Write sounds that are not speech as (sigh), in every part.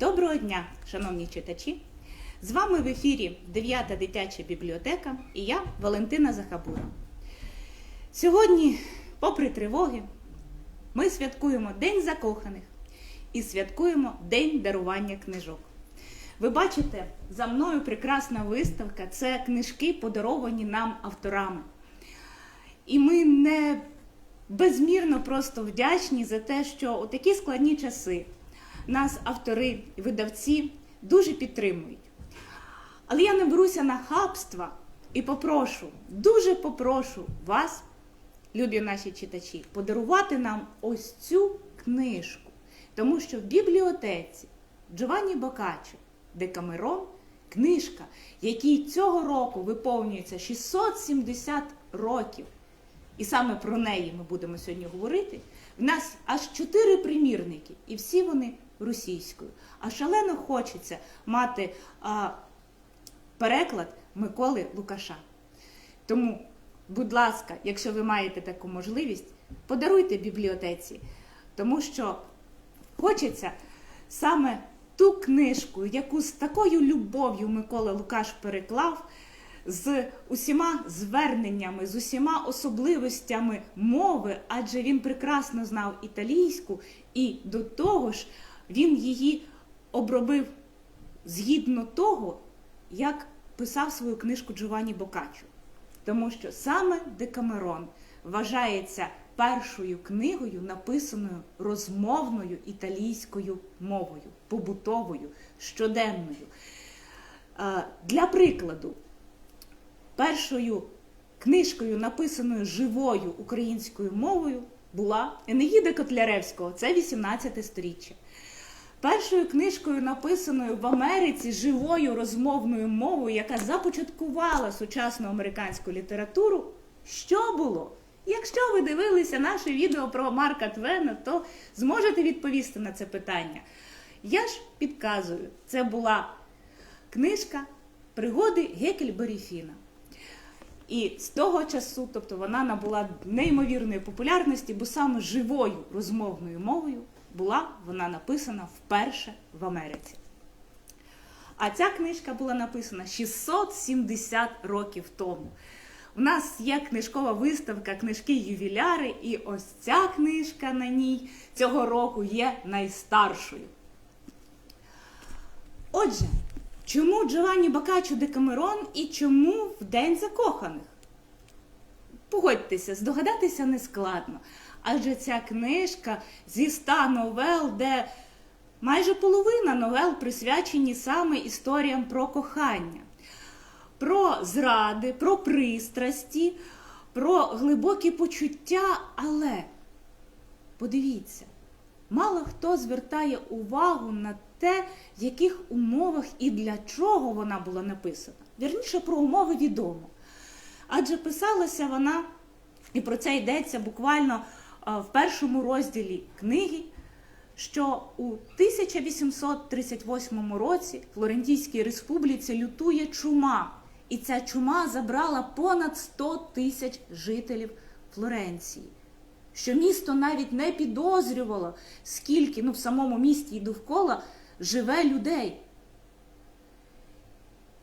Доброго дня, шановні читачі! З вами в ефірі 9 дитяча бібліотека і я, Валентина Захабура. Сьогодні, попри тривоги, ми святкуємо День закоханих і святкуємо День дарування книжок. Ви бачите, за мною прекрасна виставка це книжки, подаровані нам авторами. І ми не безмірно просто вдячні за те, що у такі складні часи нас автори і видавці дуже підтримують. Але я не беруся на хабства і попрошу, дуже попрошу вас, любі наші читачі, подарувати нам ось цю книжку. Тому що в бібліотеці Джованні Бокаччо Декамерон книжка, якій цього року виповнюється 670 років. І саме про неї ми будемо сьогодні говорити. В нас аж чотири примірники, і всі вони російською. А шалено хочеться мати а, переклад Миколи Лукаша. Тому, будь ласка, якщо ви маєте таку можливість, подаруйте бібліотеці, тому що хочеться саме ту книжку, яку з такою любов'ю Микола Лукаш переклав з усіма зверненнями, з усіма особливостями мови, адже він прекрасно знав італійську, і до того ж він її обробив згідно того, як писав свою книжку Джованні Бокаччо. Тому що саме Декамерон вважається першою книгою, написаною розмовною італійською мовою, побутовою, щоденною. Е, Для прикладу, першою книжкою, написаною живою українською мовою, була Енеїда Котляревського, це 18 сторіччя. Першою книжкою, написаною в Америці живою розмовною мовою, яка започаткувала сучасну американську літературу, що було? Якщо ви дивилися наше відео про Марка Твена, то зможете відповісти на це питання. Я ж підказую, це була книжка Пригоди Гекельбері Фіна. І з того часу, тобто вона набула неймовірної популярності, бо саме живою розмовною мовою була вона написана вперше в Америці. А ця книжка була написана 670 років тому. У нас є книжкова виставка книжки ювіляри, і ось ця книжка на ній цього року є найстаршою. Отже, чому Джованні Бокаччо Декамерон і чому в День закоханих? Погодьтеся, здогадатися не складно. Адже ця книжка зі ста новел, де майже половина новел присвячені саме історіям про кохання, про зради, про пристрасті, про глибокі почуття. Але подивіться, мало хто звертає увагу на те, в яких умовах і для чого вона була написана. Вірніше про умови відомо. Адже писалася вона, і про це йдеться буквально в першому розділі книги, що у 1838 році в Флорентійській республіці лютує чума, і ця чума забрала понад 100 тисяч жителів Флоренції. Що місто навіть не підозрювало, скільки ну, в самому місті і довкола живе людей.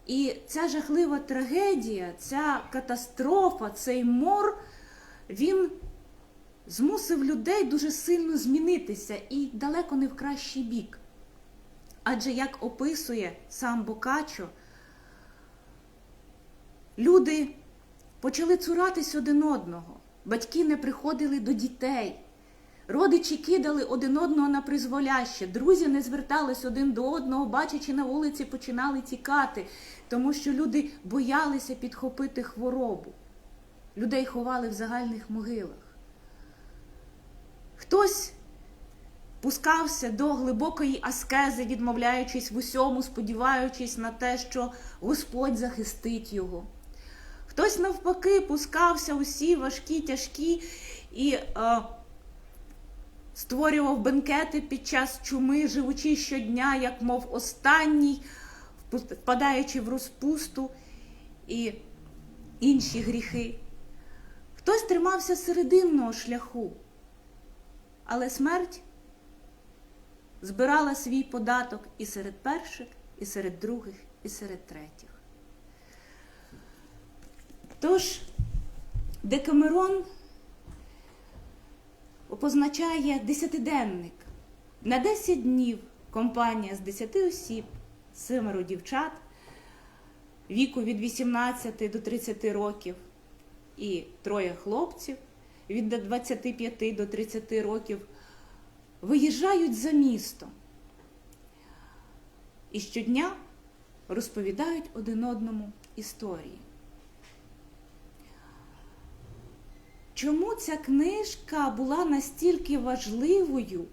І ця жахлива трагедія, ця катастрофа, цей мор, він змусив людей дуже сильно змінитися і далеко не в кращий бік. Адже, як описує сам Бокаччо, люди почали цуратись один одного, батьки не приходили до дітей. Родичі кидали один одного на призволяще, друзі не звертались один до одного, бачачи на вулиці, починали тікати, тому що люди боялися підхопити хворобу. Людей ховали в загальних могилах. Хтось пускався до глибокої аскези, відмовляючись в усьому, сподіваючись на те, що Господь захистить його. Хтось, навпаки, пускався усі важкі, тяжкі і. Е, створював бенкети під час чуми, живучи щодня, як мов останній, впадаючи в розпусту і інші гріхи. Хтось тримався серединного шляху, але смерть збирала свій податок і серед перших, і серед других, і серед третіх. Тож, Декамерон позначає десятиденник. На 10 днів компанія з 10 осіб, семеро дівчат віку від 18 до 30 років і троє хлопців від 25 до 30 років виїжджають за місто і щодня розповідають один одному історії. Чому ця книжка була настільки важливою?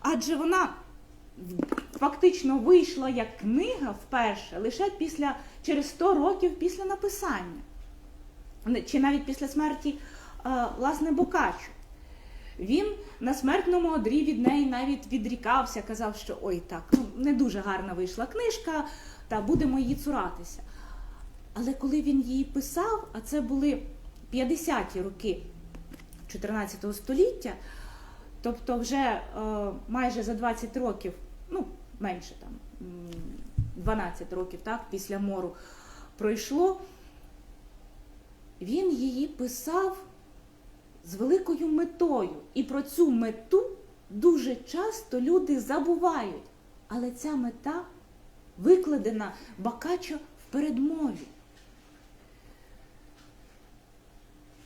Адже вона фактично вийшла як книга вперше лише після, через 100 років після написання, чи навіть після смерті власне Бокаччо. Він на смертному одрі від неї навіть відрікався, казав, що ой, так, ну не дуже гарна вийшла книжка, та будемо її цуратися. Але коли він її писав, а це були 50-ті роки 14 століття, тобто вже е, майже за 20 років, ну, менше там, м, 12 років так, після мору пройшло, він її писав з великою метою. І про цю мету дуже часто люди забувають. Але ця мета викладена Бакачо в передмові.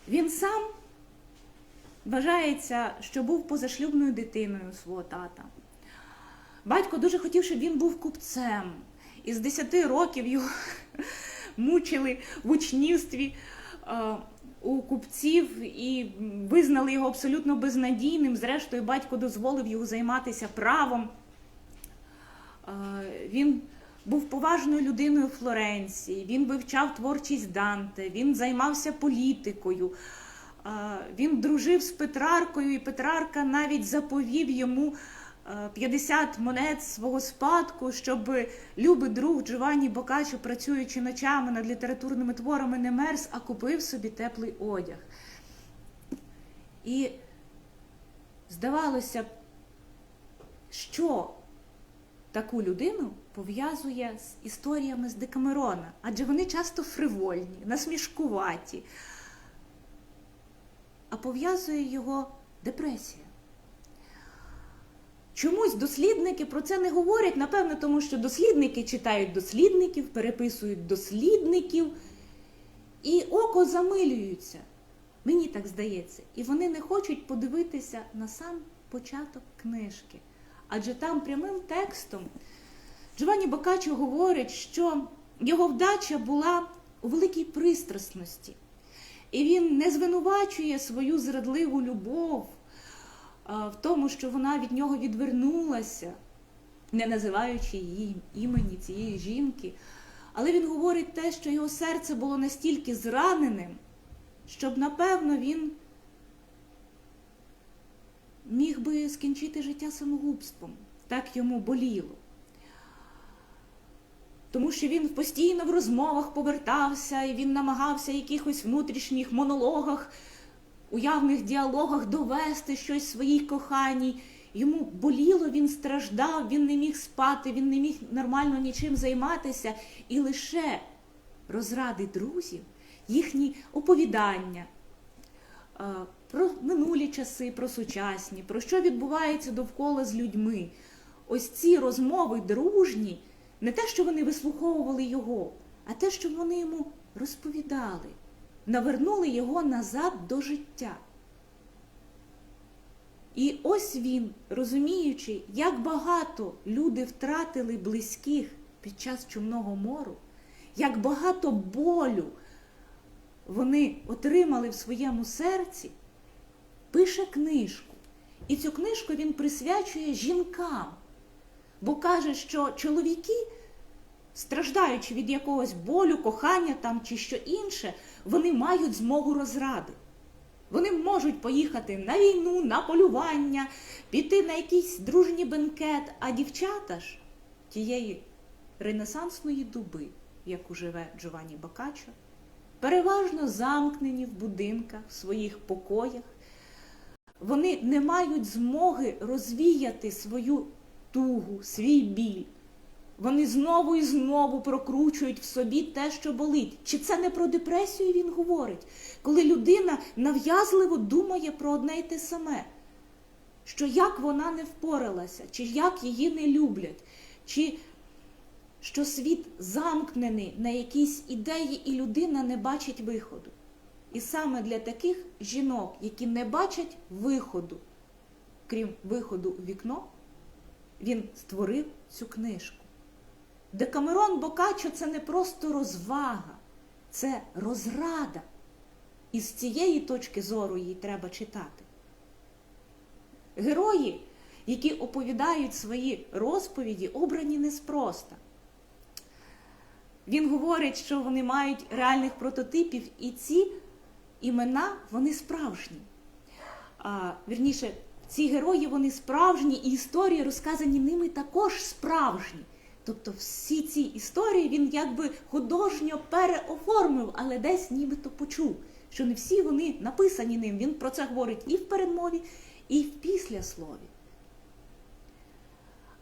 Він сам вважається, що був позашлюбною дитиною свого тата. Батько дуже хотів, щоб він був купцем. І з 10 років його (laughs) мучили в учнівстві е, у купців і визнали його абсолютно безнадійним. Зрештою, батько дозволив його займатися правом. Е, Він був поважною людиною Флоренції, він вивчав творчість Данте, він займався політикою. Е, Він дружив з Петраркою, і Петрарка навіть заповів йому 50 монет свого спадку, щоб любий друг Джованні Бокаччо, працюючи ночами над літературними творами, не мерз, а купив собі теплий одяг. І здавалося що таку людину пов'язує з історіями з Декамерона, адже вони часто фривольні, насмішкуваті а пов'язує його депресія. Чомусь дослідники про це не говорять, напевно, тому що дослідники читають дослідників, переписують дослідників, і око замилюються. Мені так здається. І вони не хочуть подивитися на сам початок книжки. Адже там прямим текстом Джованні Бокаччо говорить, що його вдача була у великій пристрасності. І він не звинувачує свою зрадливу любов в тому, що вона від нього відвернулася, не називаючи її імені цієї жінки. Але він говорить те, що його серце було настільки зраненим, щоб, напевно, він міг би скінчити життя самогубством. Так йому боліло. Тому що він постійно в розмовах повертався, і він намагався якихось внутрішніх монологах, уявних діалогах довести щось своїй коханій. Йому боліло, він страждав, він не міг спати, він не міг нормально нічим займатися. І лише розради друзів, їхні оповідання про минулі часи, про сучасні, про що відбувається довкола з людьми. Ось ці розмови дружні. Не те, що вони вислуховували його, а те, що вони йому розповідали, навернули його назад до життя. І ось він, розуміючи, як багато люди втратили близьких під час Чумного мору, як багато болю вони отримали в своєму серці, пише книжку. І цю книжку він присвячує жінкам. Бо каже, що чоловіки, страждаючи від якогось болю, кохання там чи що інше, вони мають змогу розради. Вони можуть поїхати на війну, на полювання, піти на якийсь дружній бенкет, а дівчата ж тієї ренесансної дуби, яку живе Джованні Бокаччо, переважно замкнені в будинках, в своїх покоях. Вони не мають змоги розвіяти свою тугу, свій біль. Вони знову і знову прокручують в собі те, що болить. Чи це не про депресію він говорить, коли людина нав'язливо думає про одне й те саме, що як вона не впоралася, чи як її не люблять, чи що світ замкнений на якісь ідеї, і людина не бачить виходу. І саме для таких жінок, які не бачать виходу, крім виходу у вікно, він створив цю книжку. Декамерон Бокаччо – це не просто розвага, це розрада. І з цієї точки зору її треба читати. Герої, які оповідають свої розповіді, обрані неспроста. Він говорить, що вони мають реальних прототипів, і ці імена вони справжні. А, Вірніше, ці герої вони справжні, і історії, розказані ними, також справжні. Тобто всі ці історії він якби художньо переоформив, але десь нібито почув, що не всі вони написані ним. Він про це говорить і в передмові, і в післяслові.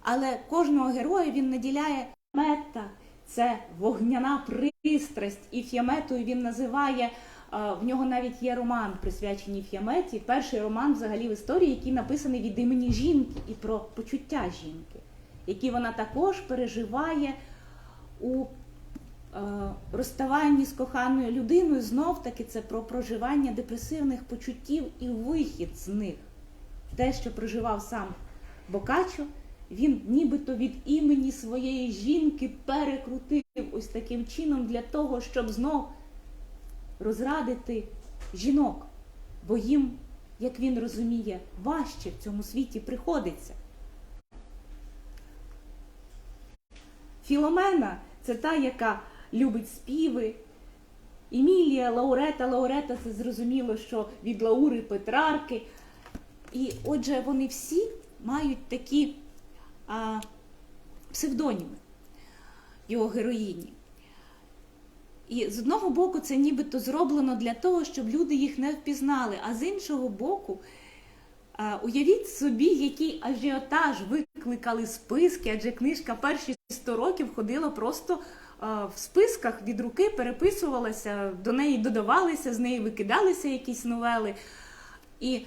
Але кожного героя він наділяє мета, це вогняна пристрасть, і Ф'яметою він називає. В нього навіть є роман, присвячений Ф'яметі. Перший роман взагалі в історії, який написаний від імені жінки і про почуття жінки, які вона також переживає у е, розставанні з коханою людиною. Знов таки це про проживання депресивних почуттів і вихід з них. Те, що проживав сам Бокаччо, він нібито від імені своєї жінки перекрутив ось таким чином для того, щоб знов розрадити жінок, бо їм, як він розуміє, важче в цьому світі приходиться. Філомена це та, яка любить співи. Емілія, Лаурета, Лаурета це зрозуміло, що від Лаури Петрарки. І отже, вони всі мають такі а, псевдоніми його героїні. І з одного боку, це нібито зроблено для того, щоб люди їх не впізнали. А з іншого боку, уявіть собі, який ажіотаж викликали списки, адже книжка перші 100 років ходила просто в списках від руки, переписувалася, до неї додавалися, з неї викидалися якісь новели. І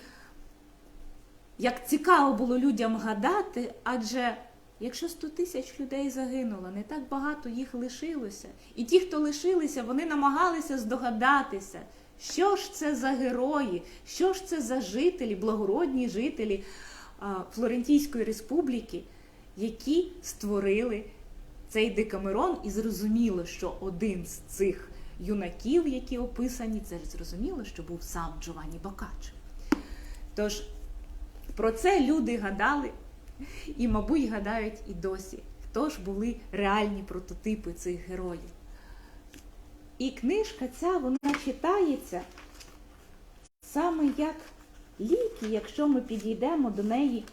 як цікаво було людям гадати, адже Якщо 100 тисяч людей загинуло, не так багато їх лишилося. І ті, хто лишилися, вони намагалися здогадатися, що ж це за герої, що ж це за жителі, благородні жителі Флорентійської республіки, які створили цей декамерон, і зрозуміло, що один з цих юнаків, які описані, це ж зрозуміло, що був сам Джованні Бокаччо. Тож про це люди гадали. І, мабуть, гадають і досі, хто ж були реальні прототипи цих героїв. І книжка ця, вона читається саме як ліки, якщо ми підійдемо до неї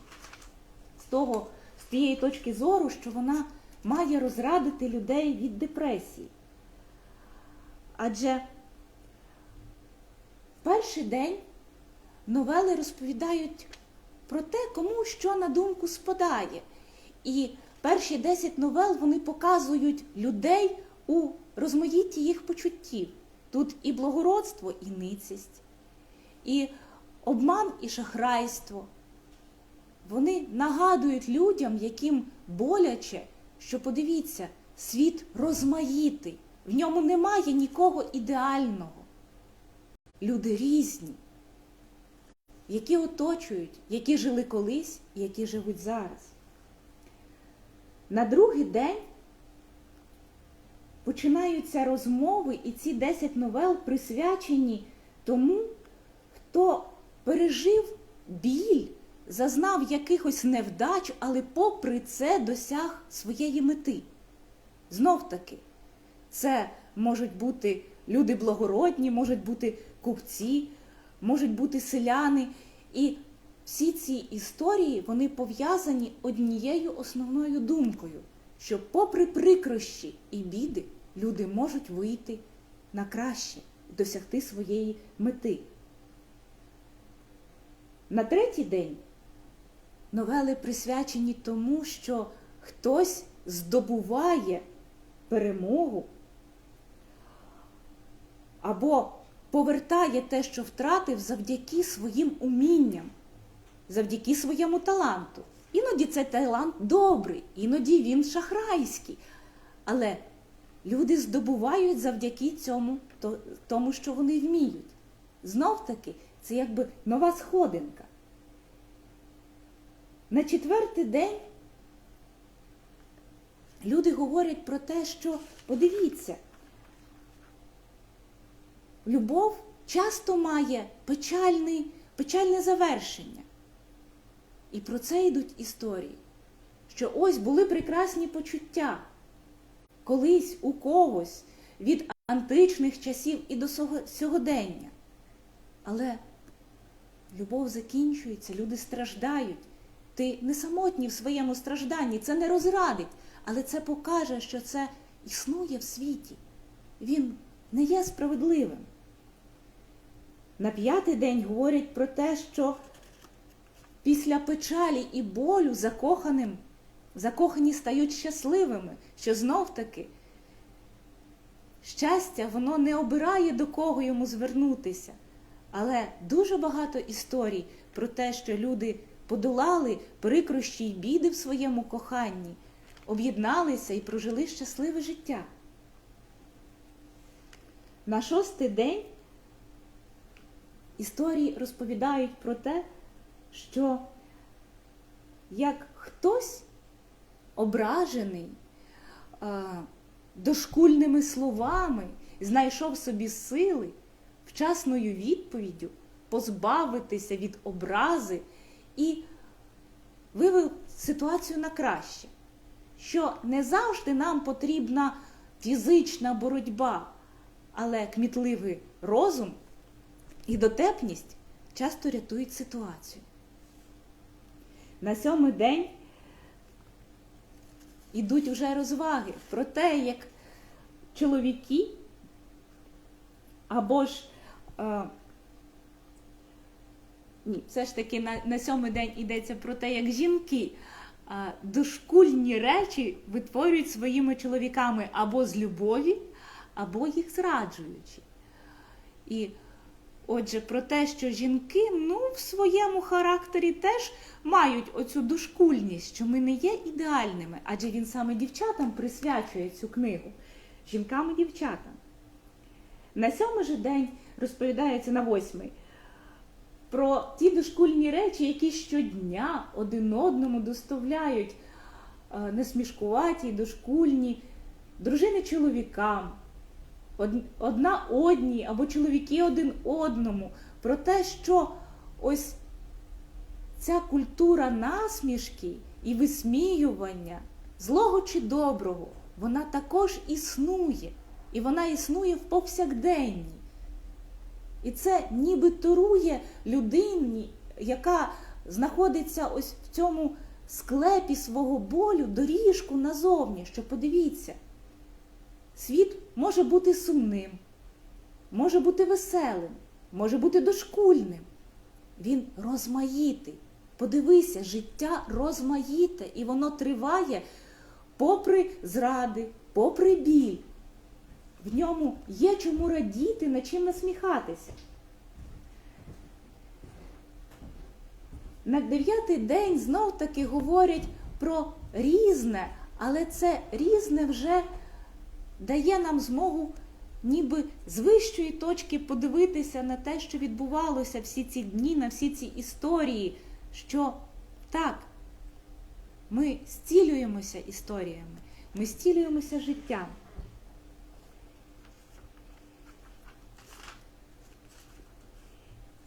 з того, з тієї точки зору, що вона має розрадити людей від депресії. Адже перший день новели розповідають про те, кому що на думку спадає. І перші 10 новел вони показують людей у розмаїтті їх почуттів. Тут і благородство, і ницість, і обман, і шахрайство. Вони нагадують людям, яким боляче, що подивіться, світ розмаїтий, в ньому немає нікого ідеального. Люди різні які оточують, які жили колись які живуть зараз. На другий день починаються розмови, і ці 10 новел присвячені тому, хто пережив біль, зазнав якихось невдач, але попри це досяг своєї мети. Знов таки, це можуть бути люди благородні, можуть бути купці, можуть бути селяни. І всі ці історії вони пов'язані однією основною думкою, що, попри прикрощі і біди, люди можуть вийти на краще, досягти своєї мети. На третій день новели присвячені тому, що хтось здобуває перемогу або повертає те, що втратив завдяки своїм умінням, завдяки своєму таланту. Іноді цей талант добрий, іноді він шахрайський. Але люди здобувають завдяки цьому, то- тому, що вони вміють. Знов таки, це якби нова сходинка. На четвертий день люди говорять про те, що подивіться, любов часто має печальний, печальне завершення. І про це йдуть історії. Що ось були прекрасні почуття. Колись у когось від античних часів і до сьогодення. Але любов закінчується, люди страждають. Ти не самотній в своєму стражданні, це не розрадить, але це покаже, що це існує в світі. Він не є справедливим. На п'ятий день говорять про те, що після печалі і болю закоханим, закохані стають щасливими, що знов таки щастя воно не обирає до кого йому звернутися. Але дуже багато історій про те, що люди подолали прикрощі й біди в своєму коханні, об'єдналися і прожили щасливе життя. На шостий день історії розповідають про те, що як хтось ображений а, дошкульними словами, знайшов собі сили вчасною відповіддю позбавитися від образи і вивів ситуацію на краще, що не завжди нам потрібна фізична боротьба, але кмітливий розум і дотепність часто рятують ситуацію. На сьомий день ідуть вже розваги про те, як чоловіки або ж е, ні, все ж таки на, на сьомий день йдеться про те, як жінки е, дошкульні речі витворюють своїми чоловіками або з любові, або їх зраджуючи. І Отже, про те, що жінки ну, в своєму характері теж мають оцю дошкульність, що ми не є ідеальними, адже він саме дівчатам присвячує цю книгу. Жінкам і дівчатам. На сьомий же день розповідається на восьмий про ті дошкульні речі, які щодня один одному доставляють е, несмішкуваті, дошкульні дружини чоловікам одна одній або чоловіки один одному, про те, що ось ця культура насмішки і висміювання, злого чи доброго, вона також існує, і вона існує в повсякденні. І це ніби торує людині, яка знаходиться ось в цьому склепі свого болю, доріжку назовні, що подивіться. Світ може бути сумним, може бути веселим, може бути дошкульним. Він розмаїтий. Подивися, життя розмаїте, і воно триває попри зради, попри біль. В ньому є чому радіти, над чим насміхатися. На дев'ятий день знов таки говорять про різне, але це різне вже дає нам змогу ніби з вищої точки подивитися на те, що відбувалося всі ці дні, на всі ці історії, що так, ми зцілюємося історіями, ми зцілюємося життям.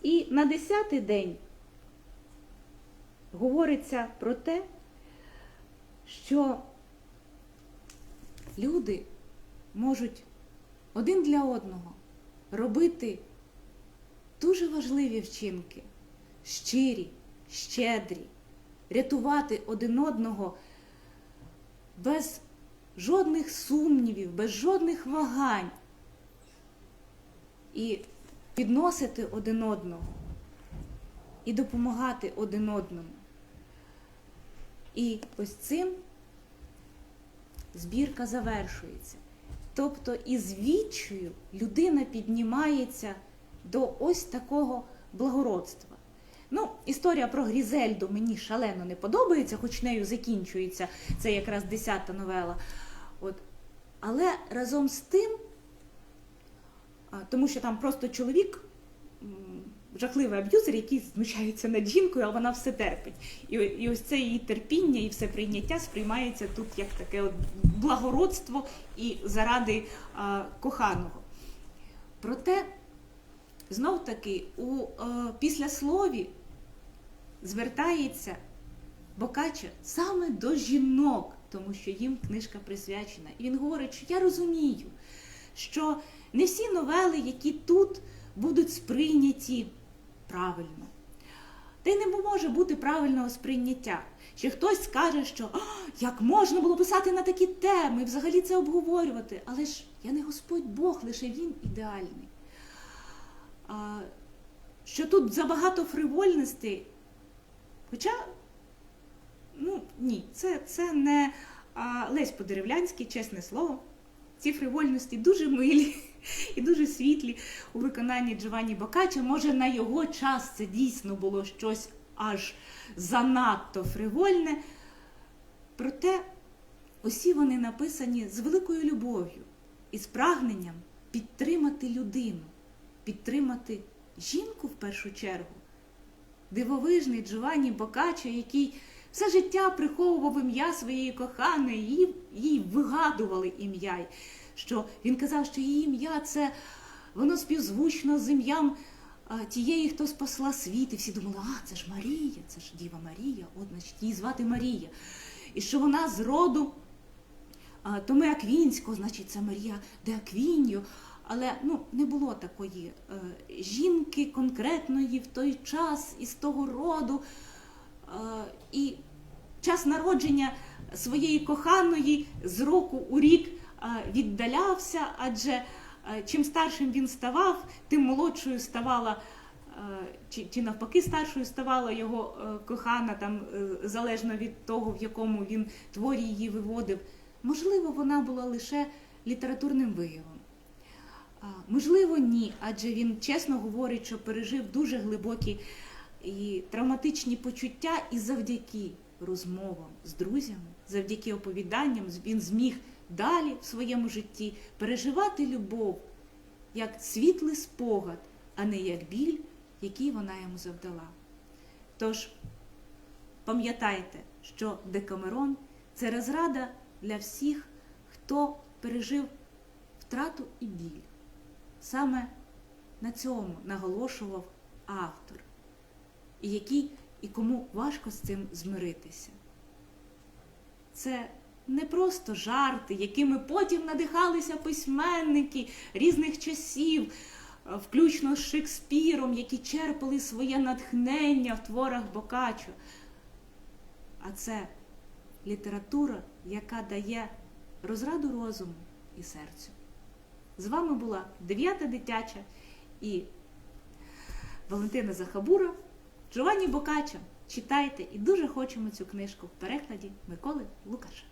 І на десятий день говориться про те, що люди можуть один для одного робити дуже важливі вчинки, щирі, щедрі, рятувати один одного без жодних сумнівів, без жодних вагань і підносити один одного і допомагати один одному. І ось цим збірка завершується. Тобто із відчаю людина піднімається до ось такого благородства. Ну, історія про Грізельду мені шалено не подобається, хоч нею закінчується. Це якраз 10-та новела. От. Але разом з тим, тому що там просто чоловік, жахливий аб'юзер, який знущається над жінкою, а вона все терпить. І, і ось це її терпіння і все прийняття сприймається тут як таке от благородство і заради а, коханого. Проте, знов таки, у е, післяслові звертається Бокаччо саме до жінок, тому що їм книжка присвячена. І він говорить, що я розумію, що не всі новели, які тут будуть сприйняті правильно. Та й не може бути правильного сприйняття. Ще хтось скаже, що як можна було писати на такі теми, взагалі це обговорювати. Але ж я не Господь Бог, лише він ідеальний. А, що тут забагато фривольностей. Хоча, ну ні, це, це не а, Лесь Подеревлянський, чесне слово. Ці фривольності дуже милі (laughs) і дуже світлі у виконанні Джованні Бокаччо. Може, на його час це дійсно було щось аж занадто фривольне. Проте усі вони написані з великою любов'ю і з прагненням підтримати людину, підтримати жінку в першу чергу. Дивовижний Джованні Бокаччо, який все життя приховував ім'я своєї коханої, їй, їй вигадували ім'я. Що він казав, що її ім'я це воно співзвучно з ім'ям тієї, хто спасла світ. І всі думали, а це ж Марія, це ж Діва Марія, от значить її звати Марія. І що вона з роду Томи Аквінського, значить, це Марія де Аквіньо. Але ну, не було такої е, жінки конкретної в той час із того роду. Е, і час народження своєї коханої з року у рік е, віддалявся, адже е, чим старшим він ставав, тим молодшою ставала. Чи, чи навпаки старшою ставала його кохана, там залежно від того, в якому він творі її виводив. Можливо, вона була лише літературним виявом. Можливо, ні, адже він чесно говорить, що пережив дуже глибокі і травматичні почуття, і завдяки розмовам з друзями, завдяки оповіданням, він зміг далі в своєму житті переживати любов як світлий спогад, а не як біль, який вона йому завдала. Тож пам'ятайте, що Декамерон це розрада для всіх, хто пережив втрату і біль. Саме на цьому наголошував автор, і який і кому важко з цим змиритися. Це не просто жарти, якими потім надихалися письменники різних часів, включно з Шекспіром, які черпали своє натхнення в творах Бокаччо. А це література, яка дає розраду розуму і серцю. З вами була дев'ята дитяча і Валентина Захабура, Джованні Бокаччо. Читайте і дуже хочемо цю книжку в перекладі Миколи Лукаша.